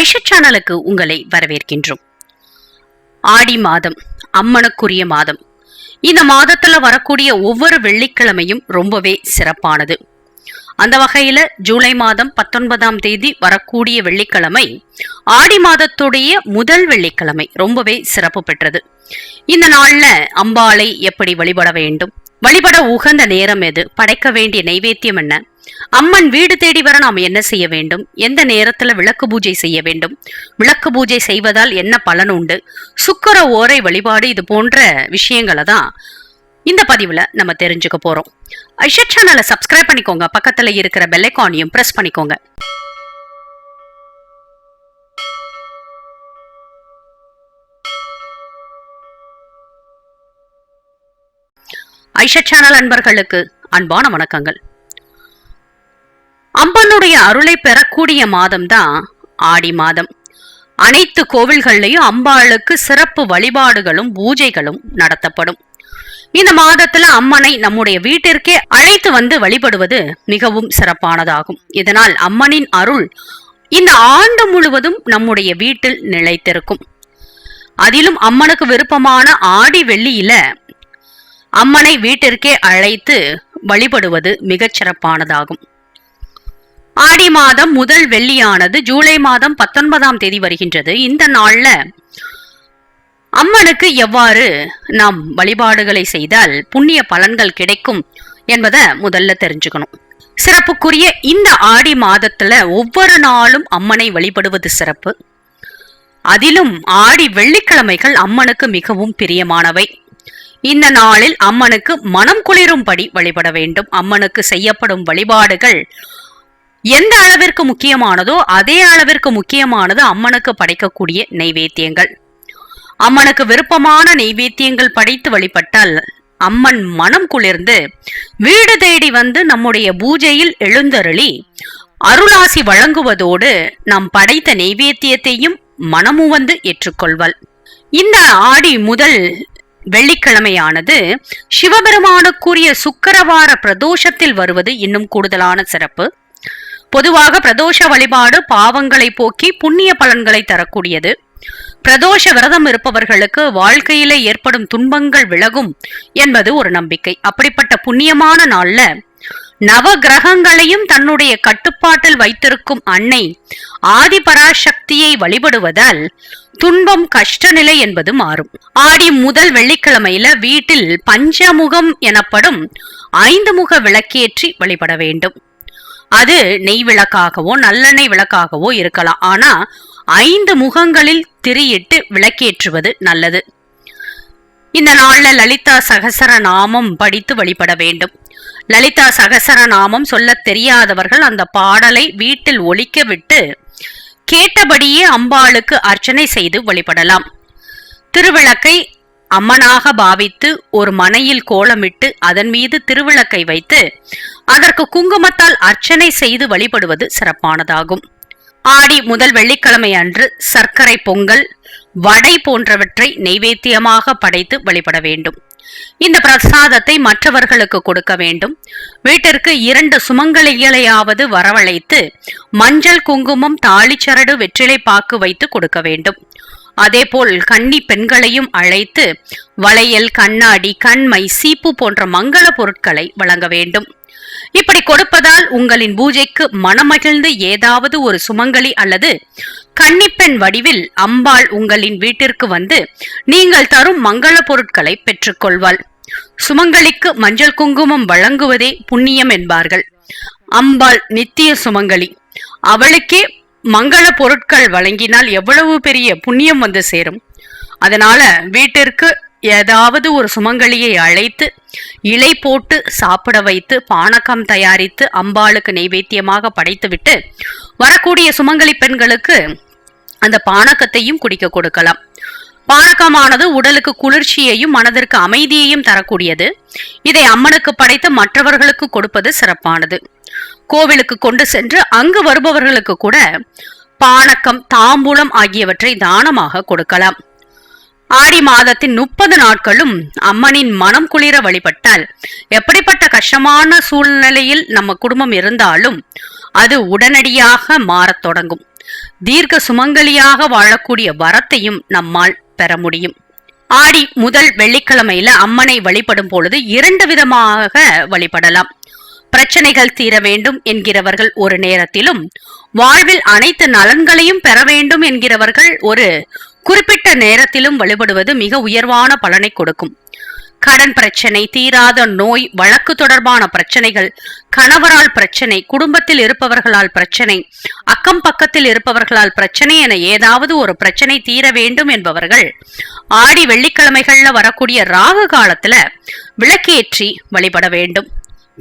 ஐஷா சேனலுக்கு உங்களை வரவேற்கின்றோம். ஆடி மாதம் அம்மனுக்குரிய மாதம். இந்த மாதத்துல வரக்கூடிய ஒவ்வொரு வெள்ளிக்கிழமையும் ரொம்பவே சிறப்பானது. அந்த வகையில ஜூலை மாதம் பத்தொன்பதாம் தேதி வரக்கூடிய வெள்ளிக்கிழமை ஆடி மாதத்துடைய முதல் வெள்ளிக்கிழமை ரொம்பவே சிறப்பு பெற்றது. இந்த நாள்ல அம்பாளை எப்படி வழிபட வேண்டும்? வழிபட உகந்த நேரம் எது? படைக்க வேண்டிய நைவேத்தியம் என்ன? அம்மன் வீடு தேடி வர நாம் என்ன செய்ய வேண்டும்? எந்த நேரத்துல விளக்கு பூஜை செய்ய வேண்டும்? விளக்கு பூஜை செய்வதால் என்ன பலன் உண்டு? சுக்கர ஓரை வழிபாடு இது போன்ற விஷயங்களை தான் இந்த பதிவுல நம்ம தெரிஞ்சுக்க போறோம். ஐஷா சேனலை சப்ஸ்கிரைப் பண்ணிக்கோங்க. பக்கத்துல இருக்கிற பெல்லைக்கானையும் பிரஸ் பண்ணிக்கோங்க. ஐஷா சேனல் அன்பர்களுக்கு அன்பான வணக்கங்கள். அம்பனுடைய அருளை பெறக்கூடிய மாதம் தான் ஆடி மாதம். அனைத்து கோவில்கள்லையும் அம்பாளுக்கு சிறப்பு வழிபாடுகளும் பூஜைகளும் நடத்தப்படும். இந்த மாதத்துல அம்மனை நம்முடைய வீட்டிற்கே அழைத்து வந்து வழிபடுவது மிகவும் சிறப்பானதாகும். இதனால் அம்மனின் அருள் இந்த ஆண்டு முழுவதும் நம்முடைய வீட்டில் நிலைத்திருக்கும். அதிலும் அம்மனுக்கு விருப்பமான ஆடி வெள்ளியில அம்மனை வீட்டிற்கே அழைத்து வழிபடுவது மிகச் சிறப்பானதாகும். ஆடி மாதம் முதல் வெள்ளியானது ஜூலை மாதம் பத்தொன்பதாம் தேதி வருகின்றது. இந்த நாள்ல அம்மனுக்கு எவ்வாறு நாம் வழிபாடுகளை செய்தால் புண்ணிய பலன்கள் கிடைக்கும் என்பதை முதல்ல தெரிஞ்சுக்கணும். சிறப்புக்குரிய இந்த ஆடி மாதத்துல ஒவ்வொரு நாளும் அம்மனை வழிபடுவது சிறப்பு. அதிலும் ஆடி வெள்ளிக்கிழமைகள் அம்மனுக்கு மிகவும் பிரியமானவை. இந்த நாளில் அம்மனுக்கு மனம் குளிரும்படி வழிபட வேண்டும். அம்மனுக்கு செய்யப்படும் வழிபாடுகள் எந்த அளவிற்கு முக்கியமானதோ அதே அளவிற்கு முக்கியமானது அம்மனுக்கு படைக்கக்கூடிய நைவேத்தியங்கள். அம்மனுக்கு விருப்பமான நைவேத்தியங்கள் படைத்து வழிபட்டால் அம்மன் மனம் குளிர்ந்து வீடு தேடி வந்து நம்முடைய பூஜையில் எழுந்தருளி அருளாசி வழங்குவதோடு நாம் படைத்த நைவேத்தியத்தையும் மனமு வந்து ஏற்றுக்கொள்வாள். இந்த ஆடி முதல் வெள்ளிக்கிழமையானது சிவபெருமானுக்குரிய சுக்கரவார பிரதோஷத்தில் வருவது இன்னும் கூடுதலான சிறப்பு. பொதுவாக பிரதோஷ வழிபாடு பாவங்களை போக்கி புண்ணிய பலன்களை தரக்கூடியது. பிரதோஷ விரதம் இருப்பவர்களுக்கு வாழ்க்கையிலே ஏற்படும் துன்பங்கள் விலகும் என்பது ஒரு நம்பிக்கை. அப்படிப்பட்ட புண்ணியமான நாள்ல நவ கிரகங்களையும் தன்னுடைய கட்டுப்பாட்டில் வைத்திருக்கும் அன்னை ஆதிபராசக்தியை வழிபடுவதால் துன்பம் கஷ்டநிலை என்பது மாறும். ஆடி முதல் வெள்ளிக்கிழமையில வீட்டில் பஞ்சமுகம் எனப்படும் ஐந்து முக விளக்கேற்றி வழிபட வேண்டும். அது நெய் விளக்காகவோ நல்லெண்ணெய் விளக்காகவோ இருக்கலாம். ஆனா ஐந்து முகங்களில் திரியிட்டு விளக்கேற்றுவது நல்லது. இந்த நாளில் லலிதா சகசர நாமம் படித்து வழிபட வேண்டும். லலிதா சகசர நாமம் சொல்ல தெரியாதவர்கள் அந்த பாடலை வீட்டில் ஒழிக்க விட்டு கேட்டபடியே அம்பாளுக்கு அர்ச்சனை செய்து வழிபடலாம். திருவிளக்கை அம்மனாக பாவித்து ஒரு மனையில் கோலமிட்டு அதன் மீது திருவிளக்கை வைத்து அதற்கு குங்குமத்தால் அர்ச்சனை செய்து வழிபடுவது சிறப்பானதாகும். ஆடி முதல் வெள்ளிக்கிழமை அன்று சர்க்கரை பொங்கல் வடை போன்றவற்றை நெய்வேத்தியமாக படைத்து வழிபட வேண்டும். இந்த பிரசாதத்தை மற்றவர்களுக்கு கொடுக்க வேண்டும். வீட்டிற்கு இரண்டு சுமங்கலிகளையாவது வரவழைத்து மஞ்சள் குங்குமம் தாளிச்சரடு வெற்றிலை பாக்கு வைத்து கொடுக்க வேண்டும். அதேபோல் கன்னி பெண்களையும் அழைத்து வளையல் கண்ணாடி கண்மை சீப்பு போன்ற மங்கள பொருட்களை வழங்க வேண்டும். இப்படி கொடுப்பதால் உங்களின் பூஜைக்கு மனமகிழ்ந்து ஏதாவது ஒரு சுமங்கலி அல்லது கன்னிப்பெண் வடிவில் அம்பாள் உங்களின் வீட்டிற்கு வந்து நீங்கள் தரும் மங்கள பொருட்களை பெற்றுக்கொள்வாள். சுமங்கலிக்கு மஞ்சள் குங்குமம் வழங்குவதே புண்ணியம் என்பார்கள். அம்பாள் நித்திய சுமங்கலி. அவளுக்கே மங்கள பொருட்கள் வழங்கினால் எவ்வளவு பெரிய புண்ணியம் வந்து சேரும். அதனால வீட்டிற்கு ஏதாவது ஒரு சுமங்கலியை அழைத்து இலை போட்டு சாப்பிட வைத்து பானகம் தயாரித்து அம்பாளுக்கு நைவேத்தியமாக படைத்துவிட்டு வரக்கூடிய சுமங்கலி பெண்களுக்கு அந்த பானகத்தையும் குடிக்க கொடுக்கலாம். பானகமானது உடலுக்கு குளிர்ச்சியையும் மனதிற்கு அமைதியையும் தரக்கூடியது. இதை அம்மனுக்கு படைத்து மற்றவர்களுக்கு கொடுப்பது சிறப்பானது. கோவிலுக்கு கொண்டு சென்று அங்கு வருபவர்களுக்கு கூட பானக்கம் தாம்பூலம் ஆகியவற்றை தானமாக கொடுக்கலாம். ஆடி மாதத்தின் முப்பது நாட்களும் அம்மனின் மனம் குளிர வழிபட்டால் எப்படிப்பட்ட கஷ்டமான சூழ்நிலையில் நம்ம குடும்பம் இருந்தாலும் அது உடனடியாக மாறத் தொடங்கும். தீர்க்க சுமங்கலியாக வாழக்கூடிய வரத்தையும் நம்மால் பெற முடியும். ஆடி முதல் வெள்ளிக்கிழமையில அம்மனை வழிபடும் பொழுது இரண்டு விதமாக வழிபடலாம். பிரச்சனைகள் தீர வேண்டும் என்கிறவர்கள் ஒரு நேரத்திலும் வாழ்வில் அனைத்து நலன்களையும் பெற வேண்டும் என்கிறவர்கள் ஒரு குறிப்பிட்ட நேரத்திலும் வழிபடுவது மிக உயர்வான பலனை கொடுக்கும். கடன் பிரச்சனை தீராத நோய் வழக்கு தொடர்பான பிரச்சனைகள் கணவரால் பிரச்சனை குடும்பத்தில் இருப்பவர்களால் பிரச்சனை அக்கம் பக்கத்தில் இருப்பவர்களால் பிரச்சனை என ஏதாவது ஒரு பிரச்சனை தீர வேண்டும் என்பவர்கள் ஆடி வெள்ளிக்கிழமைகள்ல வரக்கூடிய ராகு காலத்துல விளக்கேற்றி வழிபட வேண்டும்.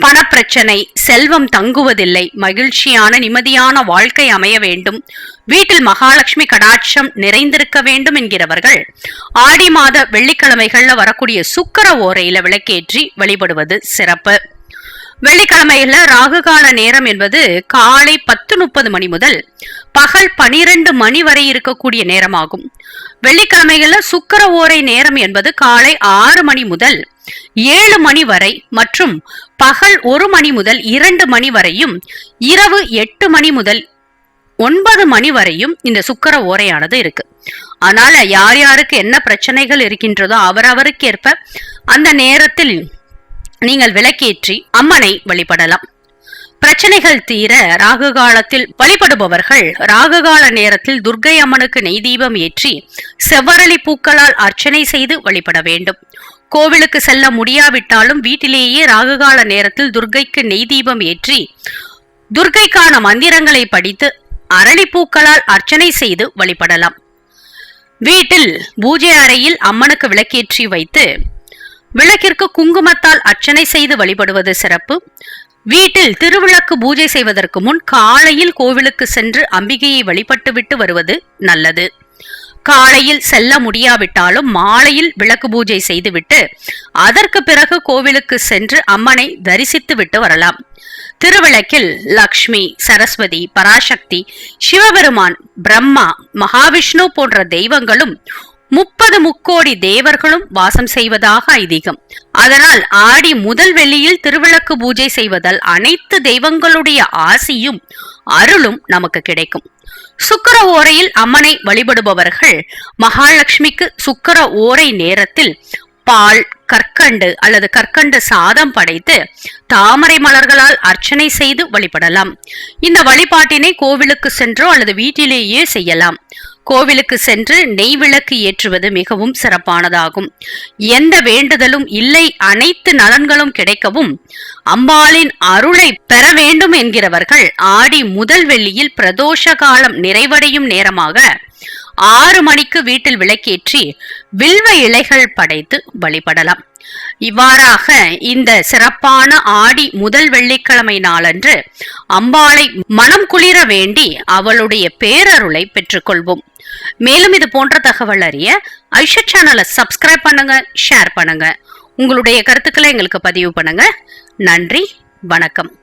பணப்பிரச்சனை செல்வம் தங்குவதில்லை மகிழ்ச்சியான நிம்மதியான வாழ்க்கை அமைய வேண்டும். வீட்டில் மகாலட்சுமி கடாட்சம் நிறைந்திருக்க வேண்டும் என்கிறவர்கள் ஆடி மாத வெள்ளிக்கிழமைகள்ல வரக்கூடிய சுக்கர ஓரையில விளக்கேற்றி வழிபடுவது சிறப்பு. வெள்ளிக்கிழமையில ராகுகால நேரம் என்பது காலை பத்து முப்பது மணி முதல் பகல் பனிரெண்டு மணி வரை இருக்கக்கூடிய நேரமாகும். வெள்ளிக்கிழமைகள்ல சுக்கர ஓரை நேரம் என்பது காலை ஆறு மணி முதல் ஏழு மணி வரை மற்றும் பகல் ஒரு மணி முதல் இரண்டு மணி வரையும் இரவு எட்டு மணி முதல் ஒன்பது மணி வரையும் இந்த சுக்கர ஓரையானது இருக்கு. அதனால யார் யாருக்கு என்ன பிரச்சனைகள் இருக்கின்றதோ அவரவருக்கேற்ப அந்த நேரத்தில் நீங்கள் விளக்கேற்றி அம்மனை வழிபடலாம். பிரச்சனைகள் தீர ராகு காலத்தில் வழிபடுபவர்கள் ராகுகால நேரத்தில் துர்க்கை அம்மனுக்கு நெய் தீபம் ஏற்றி செவ்வரளி பூக்களால் அர்ச்சனை செய்து வழிபட வேண்டும். கோவிலுக்கு செல்ல முடியாவிட்டாலும் வீட்டிலேயே ராகுகால நேரத்தில் துர்க்கைக்கு நெய் தீபம் ஏற்றி துர்க்கைக்கான மந்திரங்களை படித்து அரளிப்பூக்களால் அர்ச்சனை செய்து வழிபடலாம். வீட்டில் பூஜை அறையில் அம்மனுக்கு விளக்கேற்றி வைத்து விளக்கிற்கு குங்குமத்தால் அர்ச்சனை செய்து வழிபடுவது சிறப்பு. வீட்டில் திருவிளக்கு பூஜை செய்வதற்கு முன் காலையில் கோவிலுக்கு சென்று அம்பிகையை வழிபட்டுவிட்டு வருவது நல்லது. காலையில் செல்ல முடியாவிட்டாலும் மாலையில் விளக்கு பூஜை செய்துவிட்டு அதற்கு பிறகு கோவிலுக்கு சென்று அம்மனை தரிசித்து விட்டு வரலாம். திருவிளக்கில் லக்ஷ்மி சரஸ்வதி பராசக்தி சிவபெருமான் பிரம்மா மகாவிஷ்ணு போன்ற தெய்வங்களும் முப்பது முக்கோடி தேவர்களும் வாசம் செய்வதாக ஐதீகம். அதனால் ஆடி முதல் வெள்ளியில் திருவிளக்கு பூஜை செய்வதால் அனைத்து தெய்வங்களுடைய ஆசியும் அருளும் நமக்கு கிடைக்கும். சுக்கர ஓரையில் அம்மனை வழிபடுபவர்கள் மகாலட்சுமிக்கு சுக்கர ஓரை நேரத்தில் பால் கற்கண்டு அல்லது கற்கண்டு சாதம் படைத்து தாமரை மலர்களால் அர்ச்சனை செய்து வழிபடலாம். இந்த வழிபாட்டினை கோவிலுக்கு சென்றோ அல்லது வீட்டிலேயே செய்யலாம். கோவிலுக்கு சென்று நெய் விளக்கு ஏற்றுவது மிகவும் சிறப்பானதாகும். எந்த வேண்டுதலும் இல்லை அனைத்து நலன்களும் கிடைக்கவும் அம்பாளின் அருளை பெற வேண்டும் என்கிறவர்கள் ஆடி முதல் வெள்ளியில் பிரதோஷ காலம் நிறைவடையும் நேரமாக ஆறு மணிக்கு வீட்டில் விளக்கேற்றி வில்வ இலைகள் படைத்து வழிபடலாம். இவ்வாறாக இந்த சிறப்பான ஆடி முதல் வெள்ளிக்கிழமை நாளன்று அம்பாளை மனம் குளிர வேண்டி அவளுடைய பேரருளை பெற்றுக்கொள்வோம். மேலும் இது போன்ற தகவல் அறிய ஐஷா சேனலை சப்ஸ்கிரைப் பண்ணுங்க ஷேர் பண்ணுங்க. உங்களுடைய கருத்துக்களை எங்களுக்கு பதிவு பண்ணுங்க. நன்றி வணக்கம்.